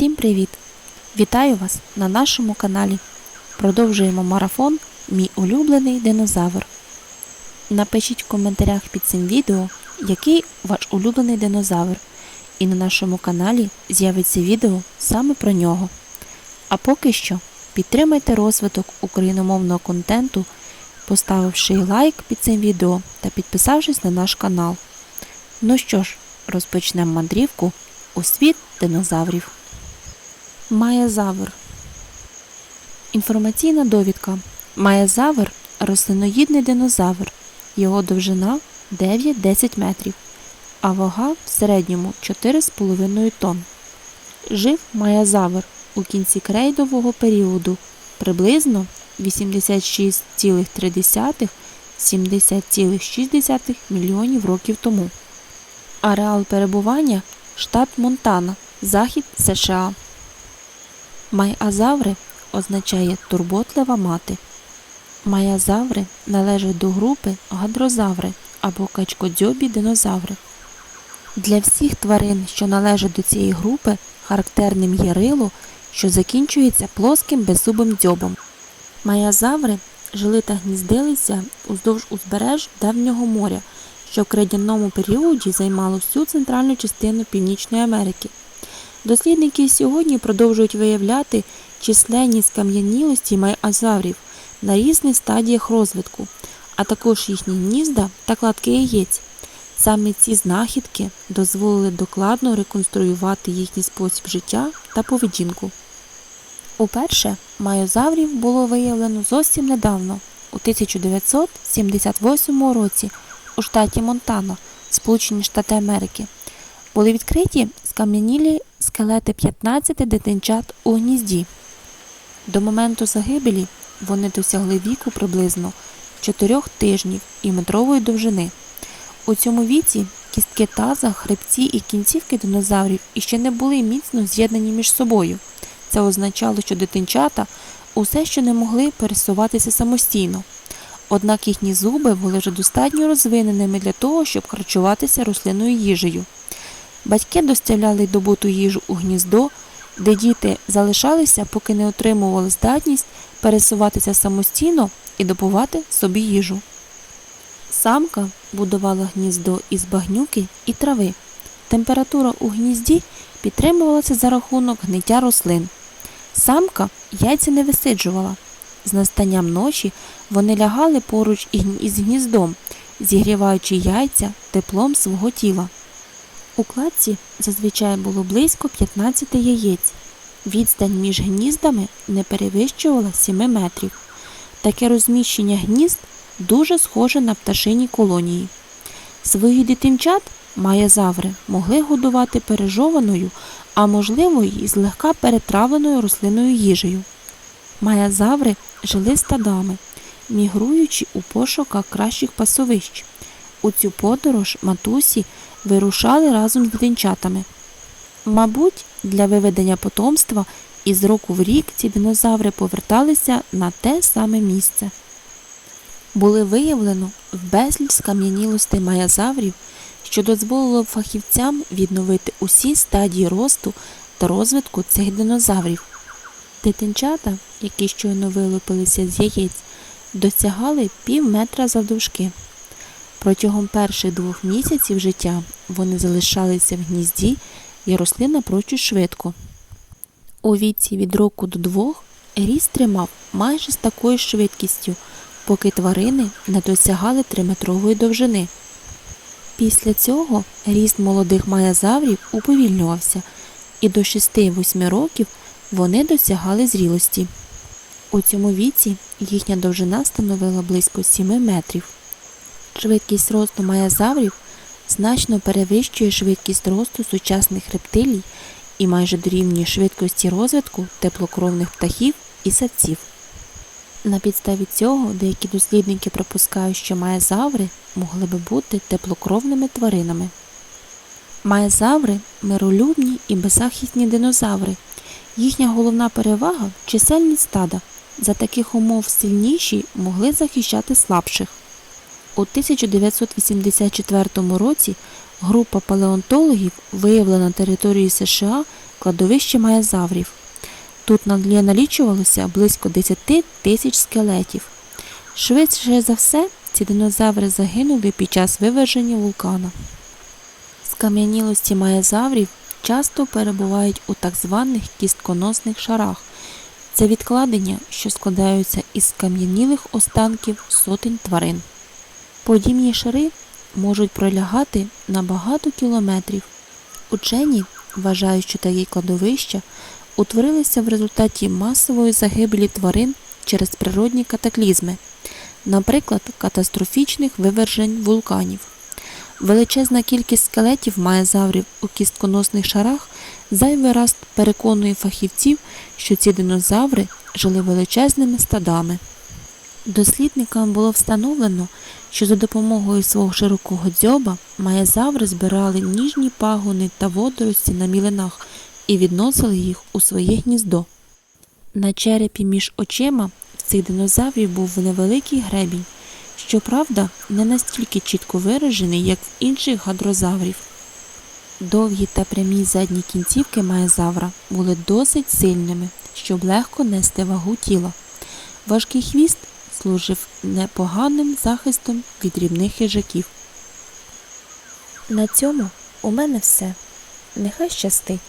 Всім привіт! Вітаю вас на нашому каналі. Продовжуємо марафон Мій улюблений динозавр. Напишіть в коментарях під цим відео, який ваш улюблений динозавр, і на нашому каналі з'явиться відео саме про нього. А поки що підтримайте розвиток україномовного контенту, поставивши лайк під цим відео та підписавшись на наш канал. Ну що ж, розпочнемо мандрівку у світ динозаврів. Маязавр. Інформаційна довідка. Маязавр рослиноїдний динозавр. Його довжина 9-10 метрів, а вага в середньому 4,5 тонн. Жив маязавр у кінці крейдового періоду приблизно 86,3-70,6 мільйонів років тому. Ареал перебування штат Монтана, Захід США. Майазаври означає турботлива мати. Маязаври належать до групи гадрозаври або качкодзьобі динозаври. Для всіх тварин, що належать до цієї групи, характерним є рило, що закінчується плоским беззубим дзьобом. Маязаври жили та гніздилися уздовж узбереж Давнього моря, що в крейдяному періоді займало всю центральну частину Північної Америки. Дослідники сьогодні продовжують виявляти численні скам'янілості майазаврів на різних стадіях розвитку, а також їхні гнізда та кладки яєць. Саме ці знахідки дозволили докладно реконструювати їхній спосіб життя та поведінку. Уперше майозаврів було виявлено зовсім недавно, у 1978 році у штаті Монтана, Сполучені Штати Америки. Були відкриті скам'янілі скелети 15 дитинчат у гнізді. До моменту загибелі вони досягли віку приблизно 4 тижнів і метрової довжини. У цьому віці кістки таза, хребці і кінцівки динозаврів іще не були міцно з'єднані між собою. Це означало, що дитинчата усе ще не могли пересуватися самостійно. Однак їхні зуби були вже достатньо розвиненими для того, щоб харчуватися рослинною їжею. Батьки доставляли добуту їжу у гніздо, де діти залишалися, поки не отримували здатність пересуватися самостійно і добувати собі їжу. Самка будувала гніздо із багнюки і трави. Температура у гнізді підтримувалася за рахунок гниття рослин. Самка яйця не висиджувала. З настанням ночі вони лягали поруч із гніздом, зігріваючи яйця теплом свого тіла. У кладці зазвичай було близько 15 яєць. Відстань між гніздами не перевищувала 7 метрів. Таке розміщення гнізд дуже схоже на пташині колонії. Своїх дитинчат маязаври могли годувати пережованою, а можливо й злегка перетравленою рослинною їжею. Маязаври жили стадами, мігруючи у пошуках кращих пасовищ. У цю подорож матусі вирушали разом з дитинчатами. Мабуть, для виведення потомства із року в рік ці динозаври поверталися на те саме місце. Були виявлено безліч скам'янілостей маязаврів, що дозволило фахівцям відновити усі стадії росту та розвитку цих динозаврів. Дитинчата, які щойно вилупилися з яєць, досягали пів метра завдовжки. Протягом перших двох місяців життя вони залишалися в гнізді і росли напрочуд швидко. У віці від року до двох ріст тримав майже з такою швидкістю, поки тварини не досягали триметрової довжини. Після цього ріст молодих маязаврів уповільнювався, і до 6-8 років вони досягали зрілості. У цьому віці їхня довжина становила близько 7 метрів. Швидкість росту маязаврів значно перевищує швидкість росту сучасних рептилій і майже дорівнює швидкості розвитку теплокровних птахів і савців. На підставі цього деякі дослідники припускають, що маязаври могли би бути теплокровними тваринами. Маязаври миролюбні і беззахисні динозаври. Їхня головна перевага чисельність стада. За таких умов сильніші могли захищати слабших. У 1984 році група палеонтологів виявила на території США кладовище маязаврів. Тут на- налічувалося близько 10 тисяч скелетів. Швидше за все, ці динозаври загинули під час виверження вулкана. Скам'янілості маязаврів часто перебувають у так званих кістконосних шарах. Це відкладення, що складаються із скам'янілих останків сотень тварин. Подібні шари можуть пролягати на багато кілометрів. Учені вважають, що такі кладовища утворилися в результаті масової загибелі тварин через природні катаклізми, наприклад, катастрофічних вивержень вулканів. Величезна кількість скелетів маязаврів у кістконосних шарах зайвий раз переконує фахівців, що ці динозаври жили величезними стадами. Дослідникам було встановлено, що за допомогою свого широкого дзьоба маязаври збирали ніжні пагони та водорості на мілинах і відносили їх у своє гніздо. На черепі між очима в цих динозаврів був невеликий гребінь, щоправда, не настільки чітко виражений, як в інших гадрозаврів. Довгі та прямі задні кінцівки маязавра були досить сильними, щоб легко нести вагу тіла. Важкий хвіст служив непоганим захистом від дрібних хижаків. На цьому у мене все. Нехай щастить.